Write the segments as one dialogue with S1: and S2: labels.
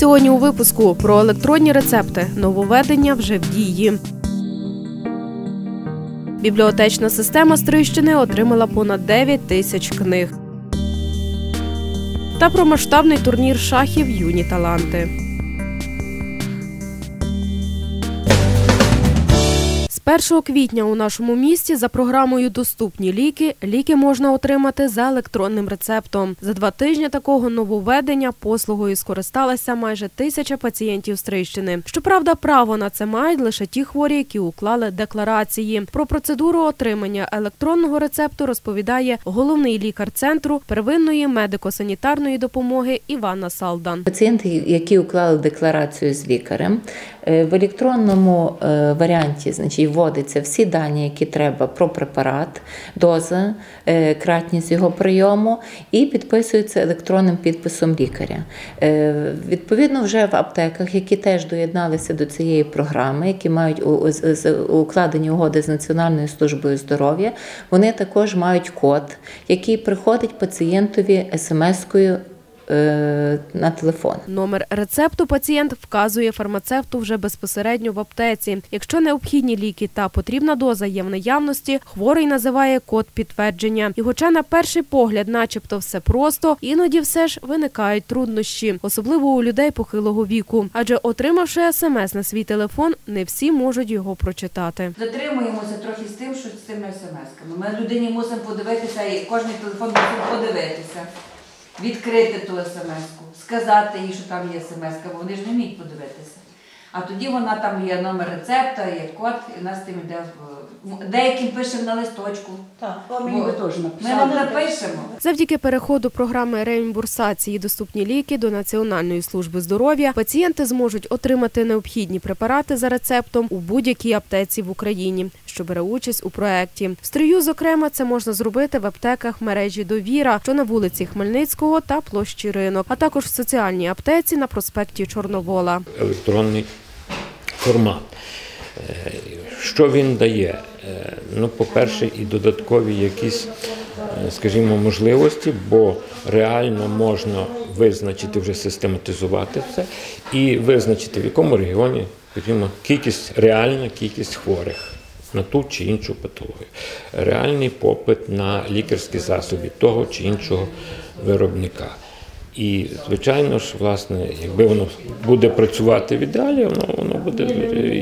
S1: Сьогодні у випуску про електронні рецепти. Нововведення вже в дії. Бібліотечна система Стрийщини отримала понад 9 тисяч книг. Та про масштабний турнір шахів Юні таланти. 1 квітня у нашому місті за програмою Доступні ліки ліки можна отримати за електронним рецептом. За два тижні такого нововведення послугою скористалася майже тисяча пацієнтів Стрийщини. Щоправда, право на це мають лише ті хворі, які уклали декларації. Про процедуру отримання електронного рецепту розповідає головний лікар центру первинної медико-санітарної допомоги Іванна Салдан.
S2: Пацієнти, які уклали декларацію з лікарем, в електронному е, варіанті значить, вводяться всі дані, які треба про препарат, доза, е, кратність його прийому, і підписується електронним підписом лікаря. Е, Відповідно, вже в аптеках, які теж доєдналися до цієї програми, які мають укладені угоди з Національною службою здоров'я, вони також мають код, який приходить пацієнтові смс-кою е, на телефон.
S1: Номер рецепту пацієнт вказує фармацевту вже безпосередньо в аптеці. Якщо необхідні ліки та потрібна доза є в наявності, хворий називає код підтвердження. І хоча на перший погляд, начебто, все просто, іноді все ж виникають труднощі, особливо у людей похилого віку. Адже отримавши смс на свій телефон, не всі можуть його прочитати.
S3: Затримуємося трохи з тим, що з цими смс-ками. Ми людині мусимо подивитися і кожен телефон мусимо подивитися, відкрити ту смс-ку, сказати їй, що там є смс-ка, бо вони ж не вміють подивитися. А тоді вона там є номер рецепта, є код, і вона з тим йде в деяким пишемо на листочку.
S4: Так, мені ви теж
S3: Ми вам напишемо.
S1: Завдяки переходу програми реімбурсації доступні ліки до Національної служби здоров'я пацієнти зможуть отримати необхідні препарати за рецептом у будь-якій аптеці в Україні, що бере участь у проєкті. В стрию, зокрема, це можна зробити в аптеках мережі Довіра, що на вулиці Хмельницького та площі Ринок, а також в соціальній аптеці на проспекті Чорновола.
S5: електронний формат. Е, Що він дає? Е, Ну, по-перше, і додаткові якісь, е, скажімо, можливості, бо реально можна визначити, вже систематизувати все і визначити, в якому регіоні, скажімо, кількість, реальна кількість хворих. На ту чи іншу патологію, реальний попит на лікарські засоби того чи іншого виробника. І, звичайно ж, власне, якби воно буде працювати в ідеалі, воно, воно буде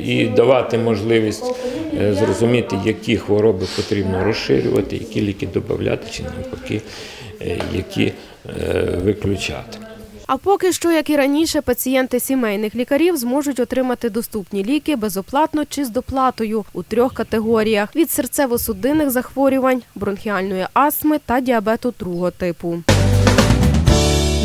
S5: і давати можливість е, зрозуміти, які хвороби потрібно розширювати, які ліки додати, чи навпаки, е, які е, виключати.
S1: А поки що, як і раніше, пацієнти сімейних лікарів зможуть отримати доступні ліки безоплатно чи з доплатою у трьох категоріях: від серцево-судинних захворювань, бронхіальної астми та діабету другого типу.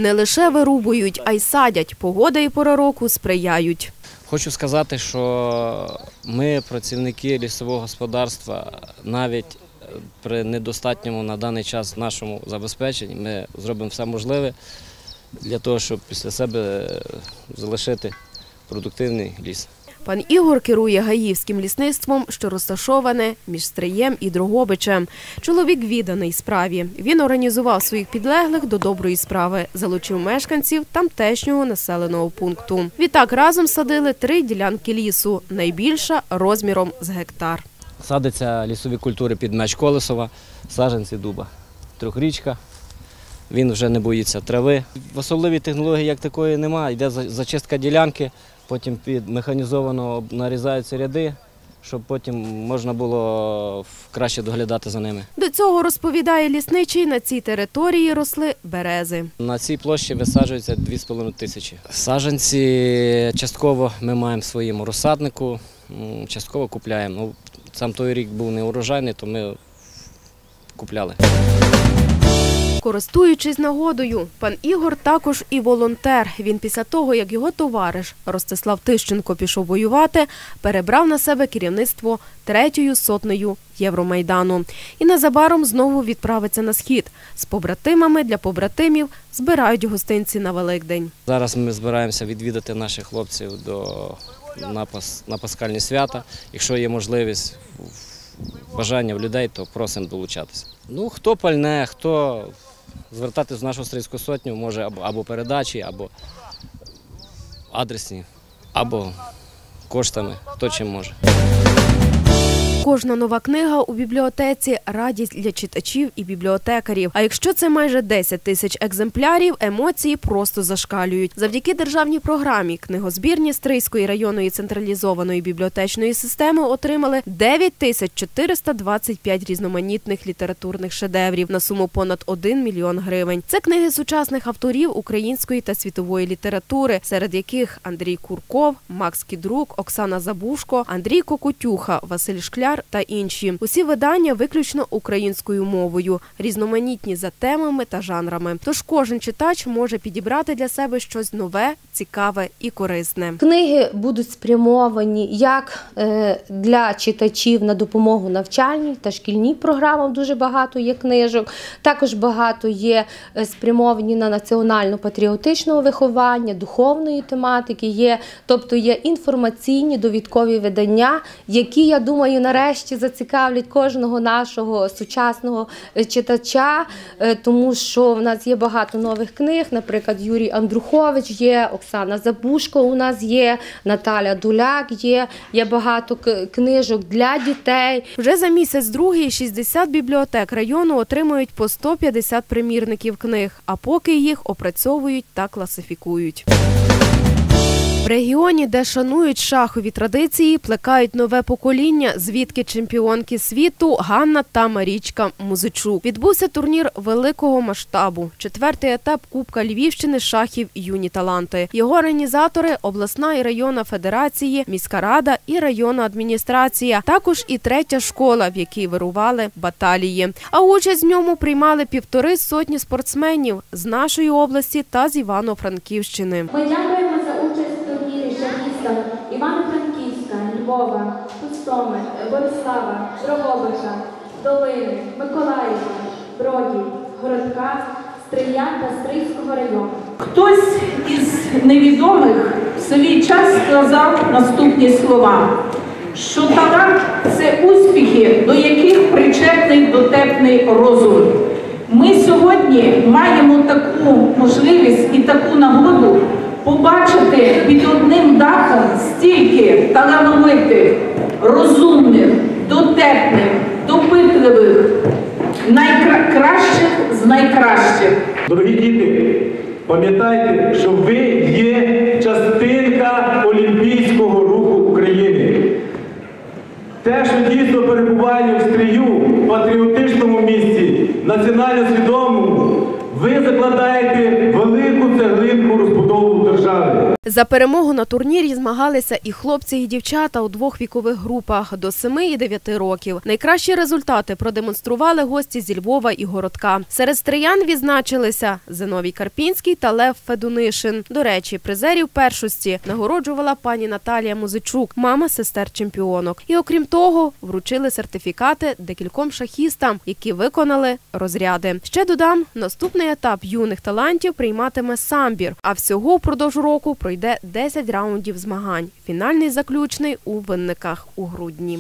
S1: Не лише вирубують, а й садять. Погода і пора року сприяють.
S6: Хочу сказати, що ми, працівники лісового господарства, навіть е, при недостатньому на даний час нашому забезпеченні, ми зробимо все можливе для того, щоб після себе е, залишити продуктивний ліс.
S1: Пан Ігор керує гаївським лісництвом, що розташоване між Стриєм і Дрогобичем. Чоловік відданий справі. Він організував своїх підлеглих до доброї справи, залучив мешканців тамтешнього населеного пункту. Відтак разом садили три ділянки лісу, найбільша розміром з гектар.
S6: Садиться лісові культури під меч Колесова, саджанці дуба, трьохрічка. Він вже не боїться трави. В особливій технології як такої немає. Йде за- зачистка ділянки, потім під механізовано нарізаються ряди, щоб потім можна було краще доглядати за ними.
S1: До цього розповідає лісничий, на цій території росли берези.
S6: На цій площі висаджується 2,5 тисячі. Саджанці частково ми маємо в своєму розсаднику, частково купляємо. Ну, сам той рік був не урожайний, то ми купляли.
S1: Користуючись нагодою, пан Ігор також і волонтер. Він після того, як його товариш Ростислав Тищенко пішов воювати, перебрав на себе керівництво третьою сотнею Євромайдану і незабаром знову відправиться на схід. З побратимами для побратимів збирають гостинці на Великдень.
S6: Зараз ми збираємося відвідати наших хлопців до, на, пас, на пасхальні свята. Якщо є можливість, бажання в людей, то просимо долучатися. Ну, хто пальне, хто звертатись в нашу стрільську сотню, може або передачі, або адресні або коштами, хто чим може.
S1: Кожна нова книга у бібліотеці радість для читачів і бібліотекарів. А якщо це майже 10 тисяч екземплярів, емоції просто зашкалюють. Завдяки державній програмі книгозбірні Стрийської районної централізованої бібліотечної системи отримали 9 тисяч 425 різноманітних літературних шедеврів на суму понад 1 мільйон гривень. Це книги сучасних авторів української та світової літератури, серед яких Андрій Курков, Макс Кідрук, Оксана Забушко, Андрій Кокотюха, Василь Шкляр та інші. Усі видання виключно українською мовою, різноманітні за темами та жанрами. Тож кожен читач може підібрати для себе щось нове, цікаве і корисне.
S4: Книги будуть спрямовані як е, для читачів на допомогу навчальній та шкільній програмам. Дуже багато є книжок. Також багато є е, спрямовані на національно-патріотичного виховання, духовної тематики. Є, тобто є інформаційні довідкові видання, які я думаю нарешті зацікавлять кожного нашого сучасного е, читача, е, тому що в нас є багато нових книг. Наприклад, Юрій Андрухович є, Оксана Забушко у нас є, Наталя Дуляк є. Є багато книжок для дітей.
S1: Вже за місяць другий 60 бібліотек району отримують по 150 примірників книг, а поки їх опрацьовують та класифікують. В регіоні, де шанують шахові традиції, плекають нове покоління, звідки чемпіонки світу Ганна та Марічка Музичук. Відбувся турнір великого масштабу. Четвертий етап Кубка Львівщини шахів юні таланти. Його організатори обласна і районна федерації, міська рада і районна адміністрація. Також і третя школа, в якій вирували баталії. А участь в ньому приймали півтори сотні спортсменів з нашої області та з Івано-Франківщини.
S7: Ми дякуємо за участь в турнірі шахістам Івано-Франківська, Львова, Пустоми, Борислава, Дрогобича, Долини, Миколаєва, Бродів, Городка, Стрия та Стрийського району.
S8: Хтось із невідомих в свій час сказав наступні слова, що талант це успіхи, до яких причетний дотепний розум. Ми сьогодні маємо таку можливість і таку нагоду побачити під одним дахом стільки талановитих, розумних, дотепних, допитливих, найкращих з найкращих.
S9: Дорогі діти, пам'ятайте, що ви є частинка Олімпійського руху України. Те, що дійсно перебуває в стрію, в патріотичному місці, національно свідомому, ви закладаєте велику.
S1: За перемогу на турнірі змагалися і хлопці, і дівчата у двох вікових групах до 7 і 9 років. Найкращі результати продемонстрували гості зі Львова і Городка. Серед стриян відзначилися Зиновій Карпінський та Лев Федунишин. До речі, призерів першості нагороджувала пані Наталія Музичук, мама сестер чемпіонок. І окрім того, вручили сертифікати декільком шахістам, які виконали розряди. Ще додам, наступний етап юних талантів прийматиме самбір. А всього впродовж року пройде 10 раундів змагань. Фінальний заключний у винниках у грудні.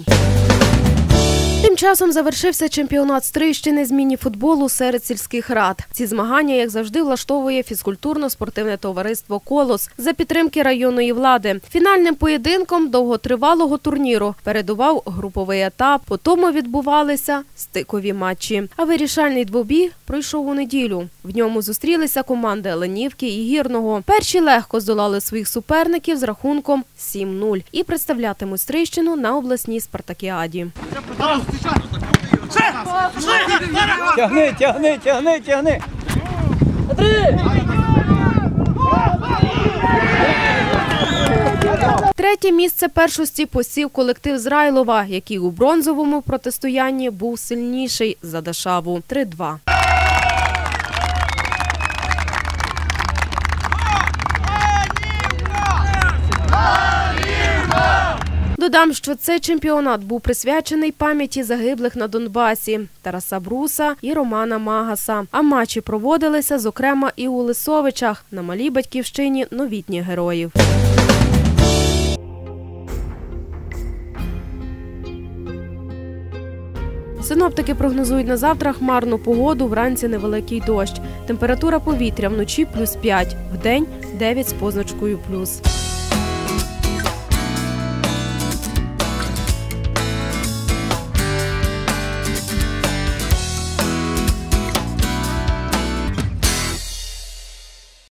S1: Тим часом завершився чемпіонат Стрийщини з міні-футболу серед сільських рад. Ці змагання, як завжди, влаштовує фізкультурно-спортивне товариство Колос за підтримки районної влади. Фінальним поєдинком довготривалого турніру передував груповий етап. Потім відбувалися стикові матчі. А вирішальний двобій пройшов у неділю. В ньому зустрілися команди Оленівки і Гірного. Перші легко здолали своїх суперників з рахунком 7-0 і представлятимуть Стрийщину на обласній спартакіаді.
S10: Тягни, тягни, тягни, тягни.
S1: Третє місце першості посів колектив з Райлова, який у бронзовому протистоянні був сильніший за Дашаву 3-2. Додам, що цей чемпіонат був присвячений пам'яті загиблих на Донбасі Тараса Бруса і Романа Магаса. А матчі проводилися, зокрема, і у Лисовичах на малій батьківщині новітніх героїв. Синоптики прогнозують на завтра хмарну погоду, вранці невеликий дощ. Температура повітря вночі плюс 5, вдень 9 з позначкою плюс.